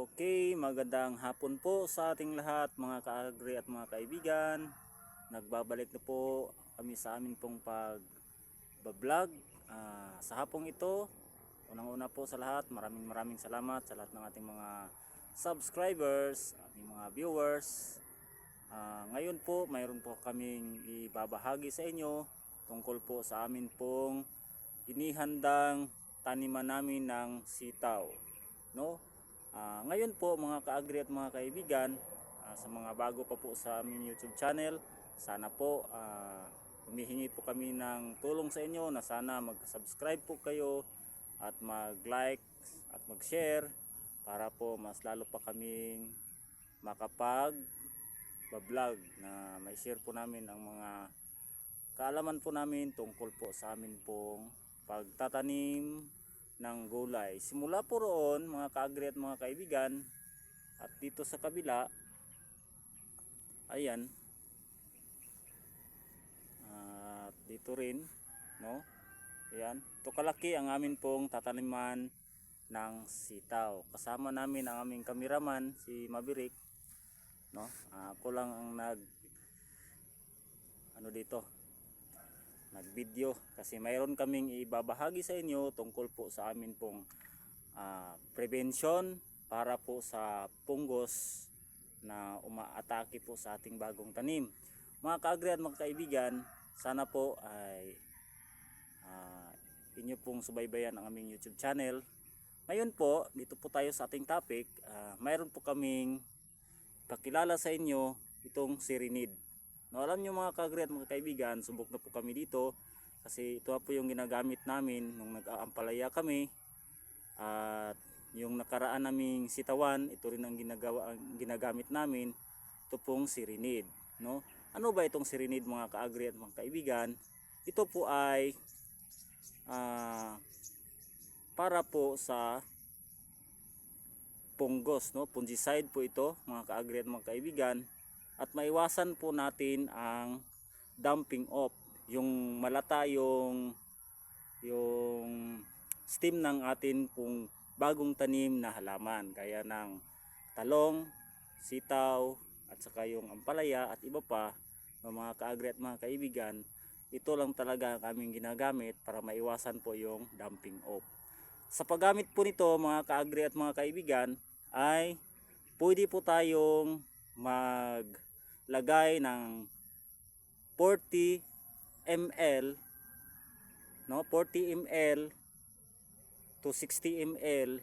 Okay, magandang hapon po sa ating lahat mga kaagri at mga kaibigan. Nagbabalik na po kami sa amin pong pag-vlog. Ah, sa hapong ito, unang-una po sa lahat, maraming maraming salamat sa lahat ng ating mga subscribers, ating mga viewers. Ah, ngayon po, mayroon po kaming ibabahagi sa inyo tungkol po sa amin pong inihandang taniman namin ng sitaw. No? Ah, ngayon po mga kaagri at mga kaibigan, ah, sa mga bago pa po sa aming YouTube channel, sana po ah, humihingi po kami ng tulong sa inyo na sana mag-subscribe po kayo at mag-like at mag-share para po mas lalo pa kaming makapag vlog na may share po namin ang mga kaalaman po namin tungkol po sa amin pong pagtatanim ng gulay. Simula po roon mga kaagri at mga kaibigan at dito sa kabila ayan at dito rin no? Ayan. Ito kalaki ang amin pong tataniman ng sitaw. Kasama namin ang aming kameraman si Mabirik no? Ako lang ang nag ano dito nag-video kasi mayroon kaming ibabahagi sa inyo tungkol po sa amin pong ah, prevention para po sa punggos na umaatake po sa ating bagong tanim. Mga kaagri at mga kaibigan, sana po ay ah, inyo pong subaybayan ang aming YouTube channel. Ngayon po, dito po tayo sa ating topic. ah, mayroon po kaming pakilala sa inyo itong sirinid. No, alam nyo mga kagri at mga kaibigan, subok na po kami dito kasi ito po yung ginagamit namin nung nag-aampalaya kami at yung nakaraan naming sitawan, ito rin ang ginagawa ang ginagamit namin, ito pong sirinid, no? Ano ba itong sirinid mga kaagri at mga kaibigan? Ito po ay ah, para po sa punggos, no? Fungicide po ito, mga kaagri at mga kaibigan. At maiwasan po natin ang dumping off, yung malata yung yung stem ng atin pong bagong tanim na halaman, gaya ng talong, sitaw, at saka yung ampalaya at iba pa, ng mga kaagri at mga kaibigan, ito lang talaga ang aming ginagamit para maiwasan po yung dumping off. Sa paggamit po nito mga kaagri at mga kaibigan ay pwede po tayong maglagay ng 40 ml no? 40 ml to 60 ml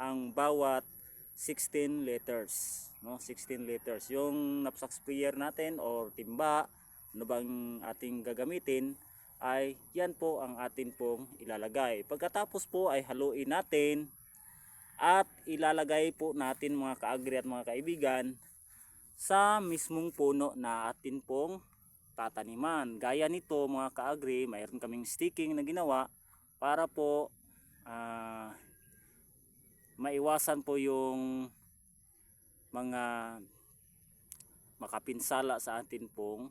ang bawat 16 liters no? 16 liters. Yung knapsack sprayer natin or timba ano bang ating gagamitin ay yan po ang atin pong ilalagay. Pagkatapos po ay haluin natin at ilalagay po natin mga kaagri at mga kaibigan sa mismong puno na atin pong tataniman. Gaya nito mga kaagri, mayroon kaming sticking na ginawa para po ah, maiwasan po yung mga makapinsala sa atin pong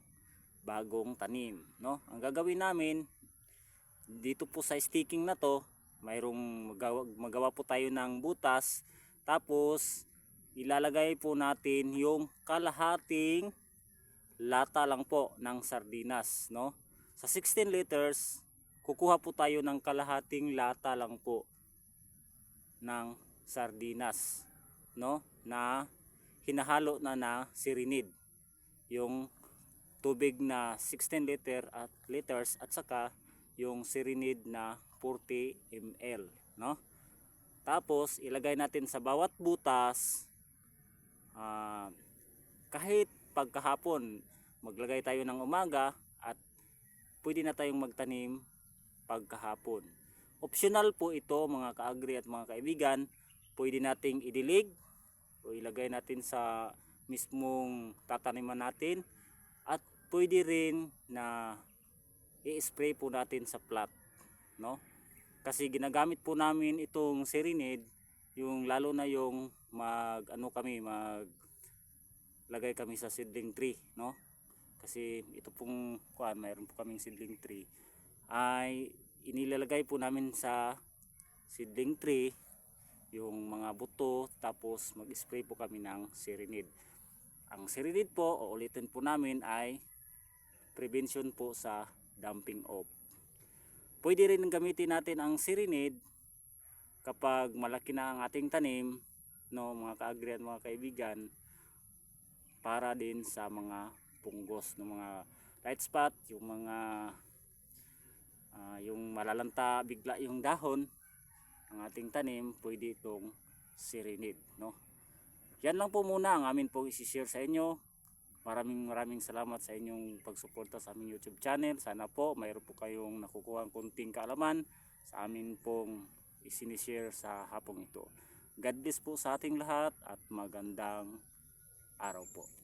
bagong tanim. No? Ang gagawin namin dito po sa sticking na to mayroong magawa, magawa po tayo ng butas tapos ilalagay po natin yung kalahating lata lang po ng sardinas no? Sa 16 liters kukuha po tayo ng kalahating lata lang po ng sardinas no? Na hinahalo na na sirinid. Yung tubig na 16 liter at liters at saka yung sirinid na 40 ml no? Tapos ilagay natin sa bawat butas ah, kahit pagkahapon maglagay tayo ng umaga at pwede na tayong magtanim pagkahapon. Optional po ito mga kaagri at mga kaibigan. Pwede nating idilig o ilagay natin sa mismong tataniman natin. At pwede rin na i-spray po natin sa plat no? Kasi ginagamit po namin itong serenade yung lalo na yung mag ano kami mag lagay kami sa seedling tree no kasi ito pong kuan mayroon po kaming seedling tree ay inilalagay po namin sa seedling tree yung mga buto tapos mag-spray po kami ng Serenade. Ang Serenade po, uulitin po namin ay prevention po sa dumping off. Pwede rin gamitin natin ang Serenade kapag malaki na ang ating tanim, no, mga kaagrian, mga kaibigan, para din sa mga punggos ng mga light spot, yung mga ah, yung malalanta bigla yung dahon ang ating tanim, pwede itong Serenade, no? Yan lang po muna ang amin pong isi-share sa inyo. Maraming maraming salamat sa inyong pagsuporta sa aming YouTube channel. Sana po mayroon po kayong nakukuha konting kaalaman sa amin pong isinishare sa hapong ito. God bless po sa ating lahat at magandang araw po.